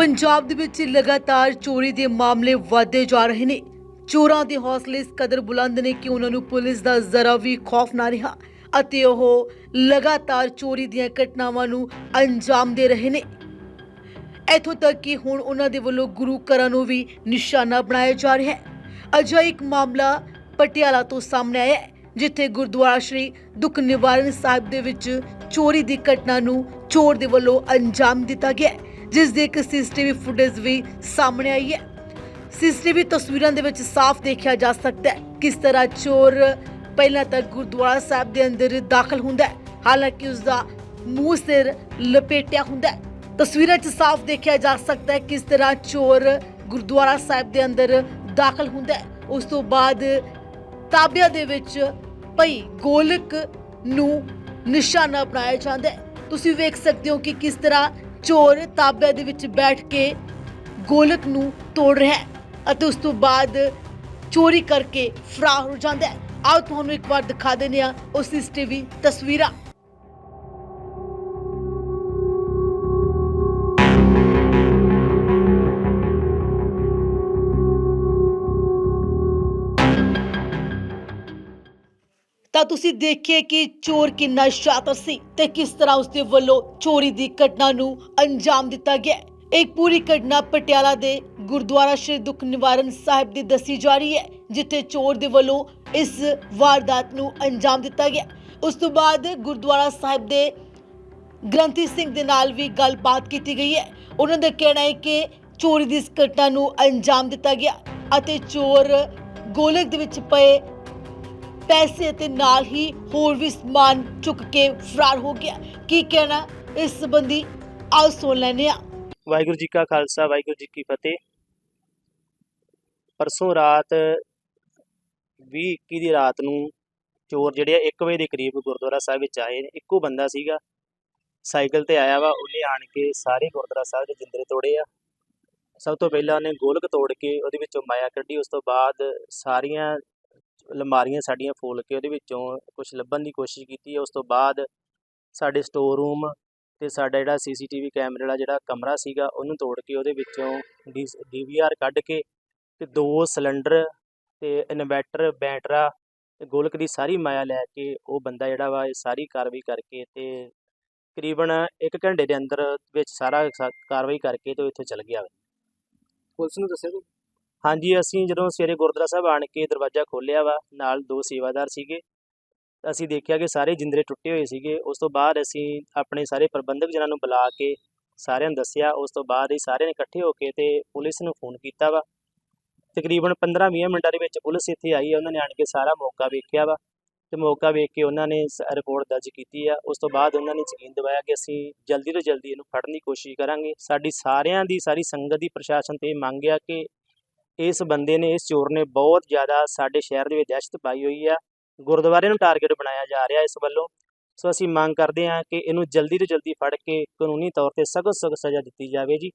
ਪੰਜਾਬ ਦੇ ਵਿੱਚ ਲਗਾਤਾਰ ਚੋਰੀ ਦੇ ਮਾਮਲੇ ਵਧਦੇ ਜਾ ਰਹੇ ਨੇ। ਚੋਰਾਂ ਦੇ ਹੌਸਲੇ ਇਸ ਕਦਰ ਬੁਲੰਦ ਨੇ ਕਿ ਉਹਨਾਂ ਨੂੰ ਪੁਲਿਸ ਦਾ ਜ਼ਰਾ ਵੀ ਖੌਫ ਨਾ ਰਿਹਾ ਅਤੇ ਉਹ ਲਗਾਤਾਰ ਚੋਰੀ ਦੀਆਂ ਘਟਨਾਵਾਂ ਨੂੰ ਅੰਜਾਮ ਦੇ ਰਹੇ ਨੇ। ਇੱਥੋਂ ਤੱਕ ਕਿ ਹੁਣ ਉਹਨਾਂ ਦੇ ਵੱਲੋਂ ਗੁਰੂ ਘਰਾਂ ਨੂੰ ਵੀ ਨਿਸ਼ਾਨਾ ਬਣਾਇਆ ਜਾ ਰਿਹਾ ਹੈ। ਅਜਿਹਾ ਇੱਕ ਮਾਮਲਾ ਪਟਿਆਲਾ ਤੋਂ ਸਾਹਮਣੇ ਆਇਆ ਹੈ ਜਿੱਥੇ ਗੁਰਦੁਆਰਾ ਸ਼੍ਰੀ ਦੁੱਖ ਨਿਵਾਰਨ ਸਾਹਿਬ ਦੇ ਵਿੱਚ ਚੋਰੀ ਦੀ ਘਟਨਾ ਨੂੰ ਚੋਰ ਦੇ ਵੱਲੋਂ ਅੰਜਾਮ ਦਿੱਤਾ ਗਿਆ ਹੈ, ਜਿਸ ਦੀ ਇੱਕ ਸੀਸੀਟੀਵੀ ਫੁਟੇਜ ਵੀ ਸਾਹਮਣੇ ਆਈ ਹੈ। ਸੀਸੀਟੀਵੀ ਤਸਵੀਰਾਂ ਦੇ ਵਿੱਚ ਸਾਫ਼ ਦੇਖਿਆ ਜਾ ਸਕਦਾ ਹੈ ਕਿਸ ਤਰ੍ਹਾਂ ਚੋਰ ਪਹਿਲਾਂ ਤਾਂ ਗੁਰਦੁਆਰਾ ਸਾਹਿਬ ਦੇ ਅੰਦਰ ਦਾਖਲ ਹੁੰਦਾ ਹੈ, ਹਾਲਾਂਕਿ ਉਸ ਦਾ ਮੂੰਹ ਸਿਰ ਲਪੇਟਿਆ ਹੁੰਦਾ ਹੈ। ਤਸਵੀਰਾਂ 'ਚ ਸਾਫ਼ ਦੇਖਿਆ ਜਾ ਸਕਦਾ ਹੈ ਕਿਸ ਤਰ੍ਹਾਂ ਚੋਰ ਗੁਰਦੁਆਰਾ ਸਾਹਿਬ ਦੇ ਅੰਦਰ ਦਾਖਲ ਹੁੰਦਾ ਹੈ। ਉਸ ਤੋਂ ਬਾਅਦ ਤਾਬਿਆਂ ਦੇ ਵਿੱਚ ਪਈ ਗੋਲਕ ਨੂੰ ਨਿਸ਼ਾਨਾ ਬਣਾਇਆ ਜਾਂਦਾ ਹੈ। ਤੁਸੀਂ ਵੇਖ ਸਕਦੇ ਹੋ ਕਿ ਕਿਸ ਤਰ੍ਹਾਂ ਚੋਰ ਤਾਬੇ ਦੇ ਵਿੱਚ ਬੈਠ ਕੇ ਗੋਲਕ ਨੂੰ ਤੋੜ ਰਿਹਾ ਹੈ ਅਤੇ ਉਸ ਤੋਂ ਬਾਅਦ ਚੋਰੀ ਕਰਕੇ ਫਰਾਰ ਹੋ ਜਾਂਦਾ ਹੈ। ਆਓ ਤੁਹਾਨੂੰ ਇੱਕ ਵਾਰ ਦਿਖਾ ਦਿੰਦੇ ਹਾਂ ਉਹ ਵੀ ਤਸਵੀਰਾਂ। ਤਾਂ ਤੁਸੀਂ ਦੇਖਿਏ ਕਿ ਚੋਰ ਕਿੰਨਾ ਸ਼ਾਤਰ ਸੀ ਤੇ ਕਿਸ ਤਰ੍ਹਾਂ ਉਸਦੇ ਵੱਲੋਂ ਚੋਰੀ ਦੀ ਘਟਨਾ ਨੂੰ ਅੰਜਾਮ ਦਿੱਤਾ ਗਿਆ ਹੈ। ਪੂਰੀ ਘਟਨਾ ਪਟਿਆਲਾ ਦੇ ਗੁਰਦੁਆਰਾ ਸ਼੍ਰੀ ਦੁੱਖ ਨਿਵਾਰਨ ਸਾਹਿਬ ਦੀ ਦੱਸੀ ਜਾ ਰਹੀ ਹੈ, ਜਿੱਥੇ ਚੋਰ ਦੇ ਵੱਲੋਂ ਇਸ ਵਾਰਦਾਤ ਨੂੰ ਅੰਜਾਮ ਦਿੱਤਾ ਗਿਆ ਉਸ ਤੋਂ ਬਾਅਦ ਗੁਰਦੁਆਰਾ ਸਾਹਿਬ ਦੇ ਗ੍ਰੰਥੀ ਸਿੰਘ ਦੇ ਨਾਲ ਵੀ ਗੱਲਬਾਤ ਕੀਤੀ ਗਈ ਹੈ ਉਹਨਾਂ ਦਾ ਕਹਿਣਾ ਹੈ ਕਿ ਚੋਰੀ ਦੀ ਇਸ ਘਟਨਾ ਨੂੰ ਅੰਜਾਮ ਦਿੱਤਾ ਗਿਆ ਅਤੇ ਚੋਰ ਗੋਲਕ ਦੇ ਵਿੱਚ ਪਏ ਪੈਸੇ ਅਤੇ ਨਾਲ ਹੀ ਹੋਰ ਵੀ ਸਮਾਨ ਚੁੱਕ ਕੇ ਫਰਾਰ ਹੋ ਗਿਆ। ਕੀ ਕਹਿਣਾ? ਇਸ ਸੰਬੰਧੀ ਆਓ ਸੁਣ ਲੈਂਦੇ ਹਾਂ। ਵਾਹਿਗੁਰੂ ਜੀ ਕਾ ਖਾਲਸਾ, ਵਾਹਿਗੁਰੂ ਜੀ ਕੀ ਫਤਿਹ। ਪਰਸੋਂ ਰਾਤ 20 21 ਦੀ ਰਾਤ ਨੂੰ ਚੋਰ ਜਿਹੜੇ ਆ 1 ਵਜੇ ਦੇ ਕਰੀਬ ਗੁਰਦੁਆਰਾ ਸਾਹਿਬ ਵਿੱਚ ਆਏ। ਇੱਕੋ ਬੰਦਾ ਸੀਗਾ, ਸਾਈਕਲ ਤੇ ਆਇਆ ਵਾ, ਉਹਨੇ ਆਣ ਕੇ ਸਾਰੇ ਗੁਰਦੁਆਰਾ ਸਾਹਿਬ ਦੇ ਜਿੰਦਰੇ ਤੋੜੇ ਆ। ਸਭ ਤੋਂ ਪਹਿਲਾਂ ਉਹਨੇ ਗੋਲਕ ਤੋੜ ਕੇ ਉਹਦੇ ਵਿੱਚੋਂ ਮਾਇਆ ਕੱਢੀ। ਉਸ ਤੋਂ ਬਾਅਦ ਸਾਰੀਆਂ ਅਲਮਾਰੀਆਂ ਸਾਡੀਆਂ ਫੋਲ ਕੇ ਉਹਦੇ ਵਿੱਚੋਂ ਕੁਝ ਲੱਭਣ ਦੀ ਕੋਸ਼ਿਸ਼ ਕੀਤੀ ਉਸ ਤੋਂ ਬਾਅਦ ਸਾਡੇ ਸਟੋਰ ਰੂਮ ਤੇ ਸਾਡਾ ਜਿਹੜਾ ਸੀਸੀਟੀਵੀ ਕੈਮਰੇ ਵਾਲਾ ਜਿਹੜਾ ਕਮਰਾ ਸੀਗਾ, ਉਹਨੂੰ ਤੋੜ ਕੇ ਉਹਦੇ ਵਿੱਚੋਂ ਡੀਵੀਆਰ ਕੱਢ ਕੇ ਤੇ ਦੋ ਸਿਲੰਡਰ ਤੇ ਇਨਵੈਟਰ ਬੈਟਰਾ ਗੋਲਕ ਦੀ ਸਾਰੀ ਮਾਇਆ ਲੈ ਕੇ ਉਹ ਬੰਦਾ ਜਿਹੜਾ ਵਾ ਇਹ ਸਾਰੀ ਕਾਰਵਾਈ ਕਰਕੇ ਤੇ ਤਕਰੀਬਨ 1 ਘੰਟੇ ਦੇ ਅੰਦਰ ਵਿੱਚ ਸਾਰਾ ਕਾਰਵਾਈ ਕਰਕੇ ਤੇ ਉਹ ਇੱਥੋਂ ਚਲ ਗਿਆ ਵਾ। ਪੁਲਿਸ ਨੂੰ ਦੱਸਿਆ ਹਾਂਜੀ, ਅਸੀਂ ਜਦੋਂ ਸਵੇਰੇ ਗੁਰਦੁਆਰਾ ਸਾਹਿਬ ਆਣ ਕੇ ਦਰਵਾਜ਼ਾ ਖੋਲ੍ਹਿਆ ਵਾ, ਨਾਲ ਦੋ ਸੇਵਾਦਾਰ ਸੀਗੇ, ਅਸੀਂ ਦੇਖਿਆ ਕਿ ਸਾਰੇ ਜਿੰਦਰੇ ਟੁੱਟੇ ਹੋਏ ਸੀਗੇ, ਉਸ ਤੋਂ ਬਾਅਦ ਅਸੀਂ ਆਪਣੇ ਸਾਰੇ ਪ੍ਰਬੰਧਕ ਜਨਾਂ ਨੂੰ ਬੁਲਾ ਕੇ ਸਾਰਿਆਂ ਨੂੰ ਦੱਸਿਆ, ਉਸ ਤੋਂ ਬਾਅਦ ਇਹ ਸਾਰਿਆਂ ਨੇ ਇਕੱਠੇ ਹੋ ਕੇ ਤੇ ਪੁਲਿਸ ਨੂੰ ਫੋਨ ਕੀਤਾ ਵਾ। ਤਕਰੀਬਨ 15-20 ਮਿੰਟਾਂ ਦੇ ਵਿੱਚ ਪੁਲਿਸ ਇੱਥੇ ਆਈ ਹੈ ਉਹਨਾਂ ਨੇ ਆਣ ਕੇ ਸਾਰਾ ਮੌਕਾ ਵੇਖਿਆ ਵਾ ਤੇ ਮੌਕਾ ਵੇਖ ਕੇ ਉਹਨਾਂ ਨੇ ਰਿਪੋਰਟ ਦਰਜ ਕੀਤੀ ਆ। ਉਸ ਤੋਂ ਬਾਅਦ ਉਹਨਾਂ ਨੇ ਯਕੀਨ ਦਿਵਾਇਆ ਕਿ ਅਸੀਂ ਜਲਦੀ ਤੋਂ ਜਲਦੀ ਇਹਨੂੰ ਫੜਨ ਦੀ ਕੋਸ਼ਿਸ਼ ਕਰਾਂਗੇ। ਸਾਡੀ ਸਾਰਿਆਂ ਦੀ, ਸਾਰੀ ਸੰਗਤ ਦੀ ਪ੍ਰਸ਼ਾਸਨ ਤੇ ਮੰਗ ਆ ਕਿ ਇਸ ਬੰਦੇ ਨੇ, ਇਸ ਚੋਰ ਨੇ ਬਹੁਤ ਜ਼ਿਆਦਾ ਸਾਡੇ ਸ਼ਹਿਰ ਦੇ ਵਿੱਚ ਦਹਿਸ਼ਤ ਪਾਈ ਹੋਈ ਆ। ਗੁਰਦੁਆਰੇ ਨੂੰ ਟਾਰਗੇਟ ਬਣਾਇਆ ਜਾ ਰਿਹਾ ਇਸ ਵੱਲੋਂ। ਸੋ ਅਸੀਂ ਮੰਗ ਕਰਦੇ ਹਾਂ ਕਿ ਇਹਨੂੰ ਜਲਦੀ ਤੋਂ ਜਲਦੀ ਫੜ ਕੇ ਕਾਨੂੰਨੀ ਤੌਰ ਤੇ ਸਖਤ ਸਖਤ ਸਜ਼ਾ ਦਿੱਤੀ ਜਾਵੇ ਜੀ।